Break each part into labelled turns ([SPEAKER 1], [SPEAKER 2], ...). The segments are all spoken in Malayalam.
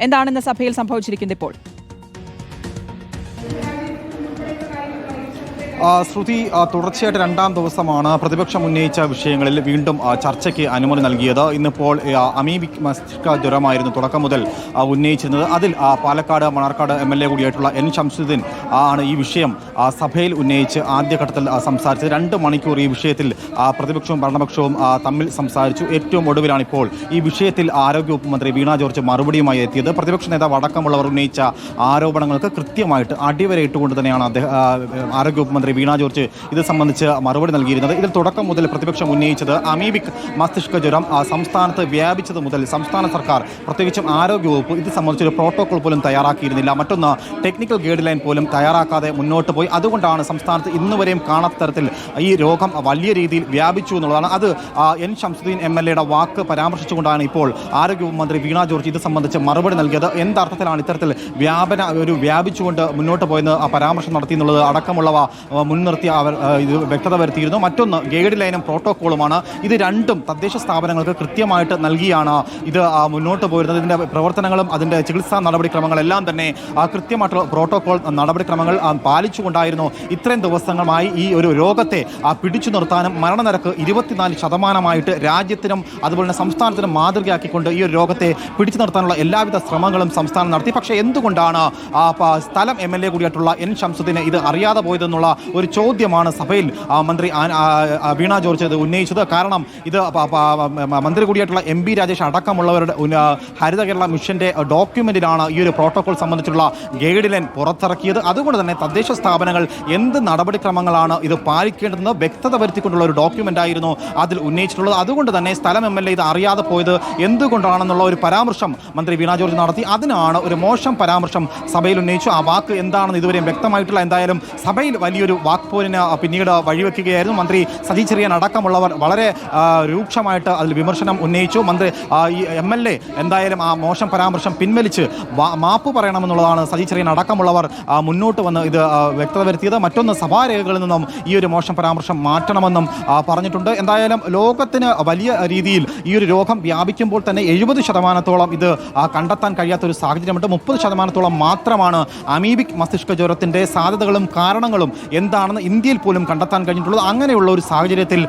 [SPEAKER 1] എന്താണെന്ന് സഭയിൽ സംഭവിച്ചിരിക്കുന്നത് ഇപ്പോൾ?
[SPEAKER 2] ശ്രുതി തുടർച്ചയായിട്ട് രണ്ടാം ദിവസമാണ് പ്രതിപക്ഷം ഉന്നയിച്ച വിഷയങ്ങളിൽ വീണ്ടും ചർച്ചയ്ക്ക് അനുമതി നൽകിയത്. ഇന്നിപ്പോൾ അമീബിക് മസ്തിഷ്ക ജ്വരമായിരുന്നു തുടക്കം മുതൽ ഉന്നയിച്ചിരുന്നത്. അതിൽ Palakkad Mannarkkad M L A കൂടിയായിട്ടുള്ള N Shamsuddin ആണ് ഈ വിഷയം സഭയിൽ ഉന്നയിച്ച് ആദ്യഘട്ടത്തിൽ സംസാരിച്ചത്. രണ്ട് മണിക്കൂർ ഈ വിഷയത്തിൽ പ്രതിപക്ഷവും ഭരണപക്ഷവും തമ്മിൽ സംസാരിച്ചു. ഏറ്റവും ഒടുവിലാണ് ഇപ്പോൾ ഈ വിഷയത്തിൽ ആരോഗ്യവകുപ്പ് മന്ത്രി വീണ ജോർജ് മറുപടിയുമായി എത്തിയത്. പ്രതിപക്ഷ നേതാവ് അടക്കമുള്ളവർ ഉന്നയിച്ച ആരോപണങ്ങൾക്ക് കൃത്യമായിട്ട് അടിവരയിട്ടുകൊണ്ട് തന്നെയാണ് അദ്ദേഹം ആ, ആരോഗ്യവകുപ്പ് മന്ത്രി വീണ ജോർജ് ഇത് സംബന്ധിച്ച് മറുപടി നൽകിയിരുന്നത്. ഇതിൽ തുടക്കം മുതൽ പ്രതിപക്ഷം ഉന്നയിച്ചത് അമീബിക് മസ്തിഷ്ക ജ്വരം സംസ്ഥാനത്ത് വ്യാപിച്ചത് മുതൽ സംസ്ഥാന സർക്കാർ പ്രത്യേകിച്ചും ആരോഗ്യവകുപ്പ് ഇത് സംബന്ധിച്ചൊരു പ്രോട്ടോകോൾ പോലും തയ്യാറാക്കിയിരുന്നില്ല. മറ്റൊന്ന് ടെക്നിക്കൽ ഗൈഡ് ലൈൻ പോലും തയ്യാറാക്കാതെ മുന്നോട്ട് പോയി. അതുകൊണ്ടാണ് സംസ്ഥാനത്ത് ഇന്നുവരെയും കാണാത്ത തരത്തിൽ ഈ രോഗം വലിയ രീതിയിൽ വ്യാപിച്ചു എന്നുള്ളതാണ്. അത് എൻ ഷംസുദ്ദീൻ എം എൽ എയുടെ വാക്ക് പരാമർശിച്ചുകൊണ്ടാണ് ഇപ്പോൾ ആരോഗ്യമന്ത്രി മന്ത്രി വീണ ജോർജ് ഇത് സംബന്ധിച്ച് മറുപടി നൽകിയത്. എന്തർത്ഥത്തിലാണ് ഇത്തരത്തിൽ വ്യാപന ഒരു വ്യാപിച്ചുകൊണ്ട് മുന്നോട്ട് പോയെന്ന് പരാമർശം നടത്തി എന്നുള്ളത് അടക്കമുള്ളവ മുൻനിർത്തി അവർ ഇത് വ്യക്തത വരുത്തിയിരുന്നു. മറ്റൊന്ന് ഗൈഡ് ലൈനും പ്രോട്ടോക്കോളുമാണ്. ഇത് രണ്ടും തദ്ദേശ സ്ഥാപനങ്ങൾക്ക് കൃത്യമായിട്ട് നൽകിയാണ് ഇത് മുന്നോട്ട് പോയിരുന്നത് ഇതിന്റെ പ്രവർത്തനങ്ങളും അതിന്റെ ചികിത്സാ നടപടിക്രമങ്ങളെല്ലാം തന്നെ കൃത്യമായിട്ടുള്ള പ്രോട്ടോകോൾ നടപടിക്രമങ്ങൾ പാലിച്ചുകൊണ്ടായിരുന്നു ഇത്രയും ദിവസങ്ങളുമായി ഈ ഒരു രോഗത്തെ ആ, പിടിച്ചു നിർത്താനും മരണനിരക്ക് ഇരുപത്തിനാല് ശതമാനമായിട്ട് രാജ്യത്തിനും അതുപോലെ തന്നെ സംസ്ഥാനത്തിനും മാതൃകയാക്കിക്കൊണ്ട് ഈ ഒരു രോഗത്തെ പിടിച്ചു നിർത്താനുള്ള എല്ലാവിധ ശ്രമങ്ങളും സംസ്ഥാനം നടത്തി. പക്ഷേ എന്തുകൊണ്ടാണ് ആ, സ്ഥലം എം എൽ എ കൂടിയായിട്ടുള്ള എൻ ഷംസുദ്ദീനെ ഇത് അറിയാതെ പോയതെന്നുള്ള ഒരു ചോദ്യമാണ് സഭയിൽ മന്ത്രി വീണ ജോർജ് ഇത് ഉന്നയിച്ചത്. കാരണം ഇത് മന്ത്രി കൂടിയായിട്ടുള്ള എം ബി രാജേഷ് അടക്കമുള്ളവരുടെ ഹരിത കേരള മിഷന്റെ ഡോക്യുമെന്റിലാണ് ഈ ഒരു പ്രോട്ടോകോൾ സംബന്ധിച്ചുള്ള ഗൈഡ് ലൈൻ പുറത്തിറക്കിയത്. അതുകൊണ്ട് തന്നെ തദ്ദേശ സ്ഥാപനങ്ങൾ എന്ത് നടപടിക്രമങ്ങളാണ് ഇത് പാലിക്കേണ്ടതെന്ന് വ്യക്തത വരുത്തിക്കൊണ്ടുള്ള ഒരു ഡോക്യുമെന്റ് ആയിരുന്നു അതിൽ ഉന്നയിച്ചിട്ടുള്ളത്. അതുകൊണ്ട് തന്നെ സ്ഥലം എം എൽ എ ഇത് അറിയാതെ പോയത് എന്തുകൊണ്ടാണെന്നുള്ള ഒരു പരാമർശം മന്ത്രി വീണ ജോർജ് നടത്തി. അതിനാണ് ഒരു മോശം പരാമർശം സഭയിൽ ഉന്നയിച്ചു. ആ വാക്ക് എന്താണെന്ന് ഇതുവരെയും വ്യക്തമായിട്ടില്ല. എന്തായാലും സഭയിൽ വലിയൊരു വാക്പോലിന് പിന്നീട് വഴിവെക്കുകയായിരുന്നു മന്ത്രി സജി ചെറിയാൻ അടക്കമുള്ളവർ. വളരെ രൂക്ഷമായിട്ട് അതിൽ വിമർശനം ഉന്നയിച്ചു. മന്ത്രി ഈ എം എൽ എ എന്തായാലും ആ മോശം പരാമർശം പിൻവലിച്ച് മാപ്പ് പറയണമെന്നുള്ളതാണ് സജി ചെറിയാൻ അടക്കമുള്ളവർ മുന്നോട്ട് വന്ന് ഇത് വ്യക്തത വരുത്തിയത്. മറ്റൊന്ന് സഭാരേഖകളിൽ നിന്നും ഈ ഒരു മോശം പരാമർശം മാറ്റണമെന്നും പറഞ്ഞിട്ടുണ്ട്. എന്തായാലും ലോകത്തിന് വലിയ രീതിയിൽ ഈ ഒരു രോഗം വ്യാപിക്കുമ്പോൾ തന്നെ എഴുപത് ശതമാനത്തോളം ഇത് കണ്ടെത്താൻ കഴിയാത്ത ഒരു സാഹചര്യമുണ്ട്. മുപ്പത് ശതമാനത്തോളം മാത്രമാണ് അമീബിക് മസ്തിഷ്ക ജ്വരത്തിന്റെ സാധ്യതകളും കാരണങ്ങളും എന്താണെന്ന് ഇന്ത്യയിൽ പോലും കണ്ടെത്താൻ കഴിഞ്ഞിട്ടുള്ളത്. അങ്ങനെയുള്ള ഒരു സാഹചര്യത്തിൽ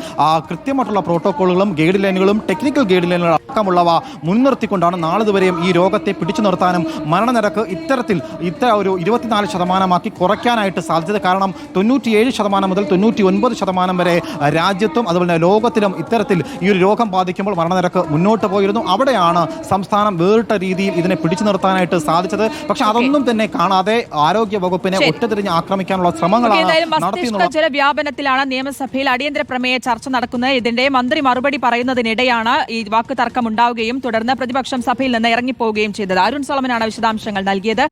[SPEAKER 2] കൃത്യമായിട്ടുള്ള പ്രോട്ടോക്കോളുകളും ഗൈഡ് ലൈനുകളും ടെക്നിക്കൽ ഗൈഡ് ലൈനുകളും അടക്കമുള്ളവ മുൻനിർത്തിക്കൊണ്ടാണ് നാളിതുവരെയും ഈ രോഗത്തെ പിടിച്ചു നിർത്താനും മരണനിരക്ക് ഇത്തരത്തിൽ ഇത്ര ഒരു ഇരുപത്തിനാല് ശതമാനമാക്കി കുറയ്ക്കാനായിട്ട് സാധ്യത. കാരണം തൊണ്ണൂറ്റിയേഴ് ശതമാനം മുതൽ തൊണ്ണൂറ്റി ഒൻപത് ശതമാനം വരെ രാജ്യത്തും അതുപോലെ തന്നെ ലോകത്തിലും ഇത്തരത്തിൽ ഈ ഒരു രോഗം ബാധിക്കുമ്പോൾ മരണനിരക്ക് മുന്നോട്ട് പോയിരുന്നു. അവിടെയാണ് സംസ്ഥാനം വേറിട്ട രീതിയിൽ ഇതിനെ പിടിച്ചു നിർത്താനായിട്ട് സാധിച്ചത്. പക്ഷെ അതൊന്നും തന്നെ കാണാതെ ആരോഗ്യ വകുപ്പിനെ. ഒറ്റതിരിഞ്ഞ് ആക്രമിക്കാനുള്ള ശ്രമങ്ങളാണ്
[SPEAKER 1] ജലവ്യാപനത്തിലാണ് നിയമസഭയിൽ അടിയന്തര പ്രമേയ ചർച്ച നടക്കുന്നത്. ഇതിന്റെ മന്ത്രി മറുപടി പറയുന്നതിനിടെയാണ് ഈ വാക്ക് തർക്കം ഉണ്ടാവുകയും തുടർന്ന് പ്രതിപക്ഷം സഭയിൽ നിന്ന് ഇറങ്ങിപ്പോവുകയും ചെയ്തത്. അരുൺ സോളമനാണ് വിശദാംശങ്ങൾ നൽകിയത്.